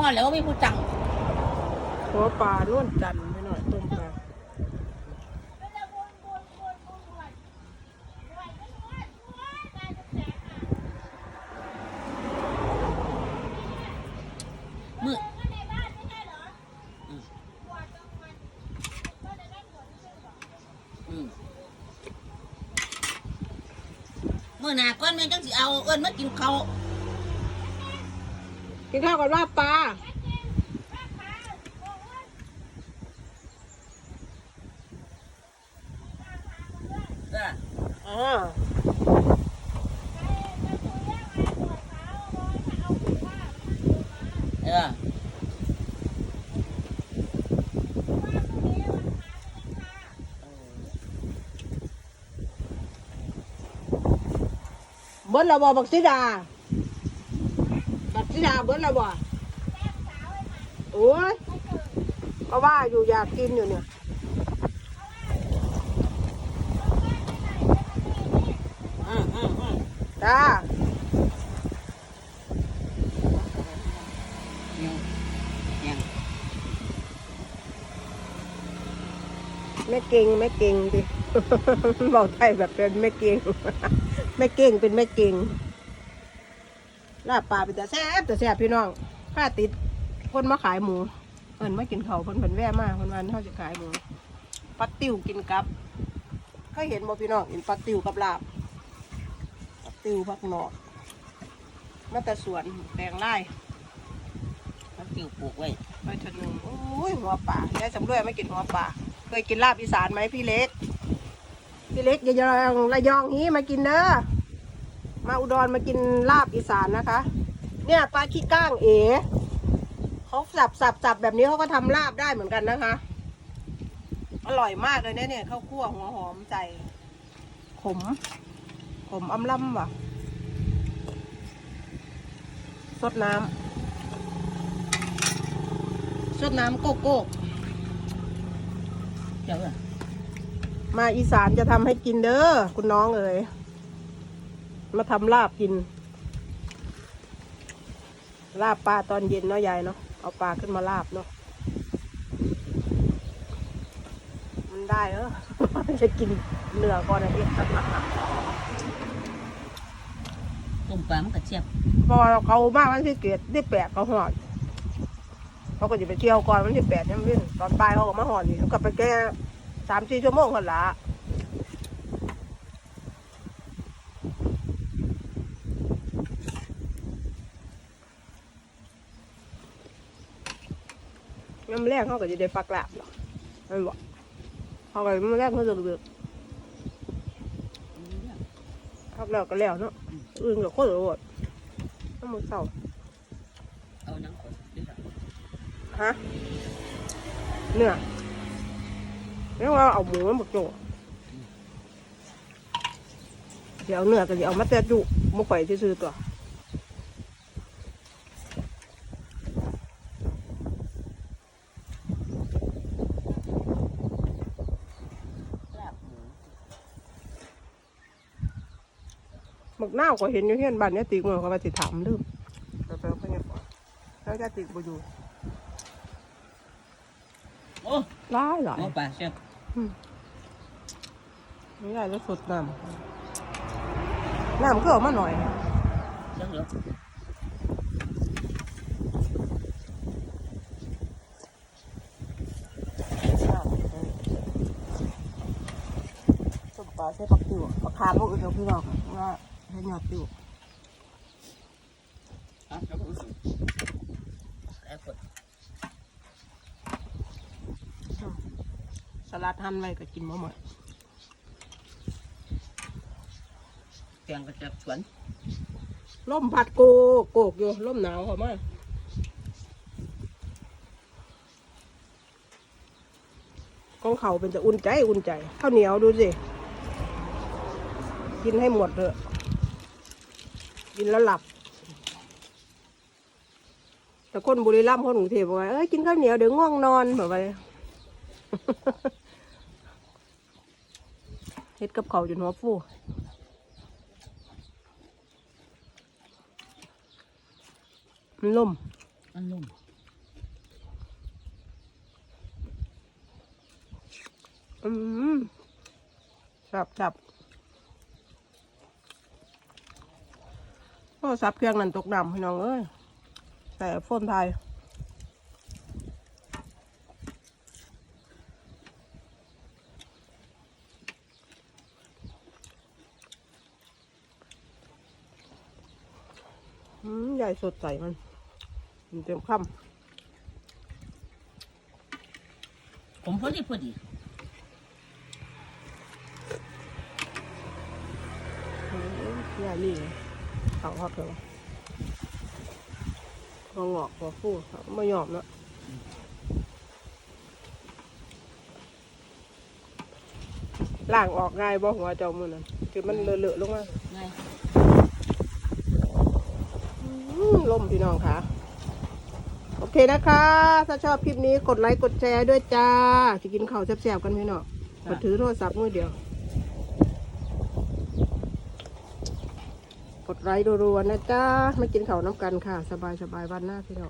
ห่อแล้วก็มีผู้จังหัวปลาล้วนจันทร์ไปหน่อยต้มปลามืออืมมือหนาก้อนแม่จังสิเอาเอิ้นมากินเขาว กินข้าวกับลาบปลาเอออ๋อเออเบิ้ลระบอบักซิดา บักซิดาเบิ้ลระบอโอ้ยก็ว่าอยู่อยากกินอยู่เนี่ยอืมอืมอืมจ้ายังยังแม่เก่งแม่เก่งดิบอกไทยแบบเป็นแม่เก่งแม่เก่งเป็นแม่เก่ง ลาบปลาเป็นแต่แซ่บแต่แซ่บพี่น้องข้าติดคนมาขายหมูเอินมากินเขาวเพิ่นเพิ่นแว่มากเพิ่นวันเขาจะขายหมูปัดติวกินกับเคยเห็นบ่พี่น้องเห็นปัดติวกับลาบปัดติวพักหนอกมาแต่สวนแตงไร่เขาติวปลูกไว้ไปชะนึงโอ้ยหัวป่ายายสำรวยไม่กินหัวป่าเคยกินลาบอีสานไหมพี่เล็กพี่เล็กอย่ายองระยองนี้มากินเด้อ มาอุดรมากินลาบอีสานนะคะ เนี่ยปลาขี้ก้างเอ๋เขาสับสับสับแบบนี้เขาก็ทำลาบได้เหมือนกันนะคะ อร่อยมากเลยเนี่ยเนี่ยข้าวคั่วหัวหอมใจ ขม ขมอำล่ำว่ะสดน้ำสดน้ำโกโก้เจ้าอะมาอีสานจะทำให้กินเด้อคุณน้องเอ๋ย มาทำลาบกิน ลาบปลาตอนเย็นเนาะยายเนาะเอาปลาขึ้นมาลาบเนาะมันได้เออจะกินเนื้อก่อนนะพี่ต้มปลามันก็เสียบพอเขามาวันที่เกตที่แปดเขาหอดเขาก็จะไปเที่ยวก่อนวันที่แปดเนี่ยพี่ตอนบ่ายเขาก็มาหอดนี่เขาก็ไปแก้สามสี่ชั่วโมงกันละ น้ำแรกเขาก็จะได้ปักหลาบหรอกไม่บอกเขาก็น้ำแรกเขาจะเลือกพักแล้วก็แล้วเนาะอื่นก็โคตรโหดน้ำมันเศร้าเอานังขดฮะเนื้อเรียกว่าเอาหมูมันบกโจเดี๋ยวเนื้อก็จะเอามาแต่จุมาข่อยที่ซื้อตัว ลาบหมู หมึ กหน้าวก็เห็นอยู่เฮียนบ้านเนี้ยติ๊กมันเขาไปสิถามลืมแต่ไปเอาไปเนี่ยก่อนแล้วจะติ๊กบ่อยู่โอ้หร้ายหลายหัวปลาเสียบไม่ได้แล้วสดน้ำน้ำก็ออกมาหน่อยเสียงเหรอส้มปลาใส่ปักติวปักคามพวกอื่นเอาพี่น้องว่า ให้หยอดอะแล้วก็รู้สึกแอบกดสลัดหั่นไว้ก็กินมาหมดแกงก็จะสวนล่มผัดโกโกกอยู่ล่มหนาวเขามากกองเขาเป็นจะอุ่นใจอุ่นใจข้าวเหนียวดูสิ กินให้หมดเถอะ กินแล้วหลับ แต่คนบุรีรัมย์คนกรุงเทพบอกว่าเอ้ยกินข้าวเหนียวเดี๋ยวง่วงนอนแบบไปเฮ็ดกับเขาจนหัวฟูมันล่มมันล่มอืมสับสับ โทรศัพท์เครื่องนั้นตกน้ำพี่น้องเอ้ยแต่โฟนไทยอืมใหญ่สดใสมันมันเต็มคผมพอดีพอดีำอืมใหญ่นี่ เขาฮอตเลยวะงองอกหัวฟูเขาไม่ยอมเนอะล่างออกง่ายบ่หัวเจ้ามือนั่นคือมันเลอะๆลงมาไงอืมลมพี่น้องค่ะ โอเคนะคะ ถ้าชอบคลิปนี้กดไลค์กดแชร์ด้วยจ้าจะกินข้าวแซ่บๆกันพี่น้องมาถือโทรศัพท์มือเดียว กดไลค์รัวๆนะจ้าไม่กินข้าวน้ำกันค่ะ สบายๆวันหน้าพี่น้อง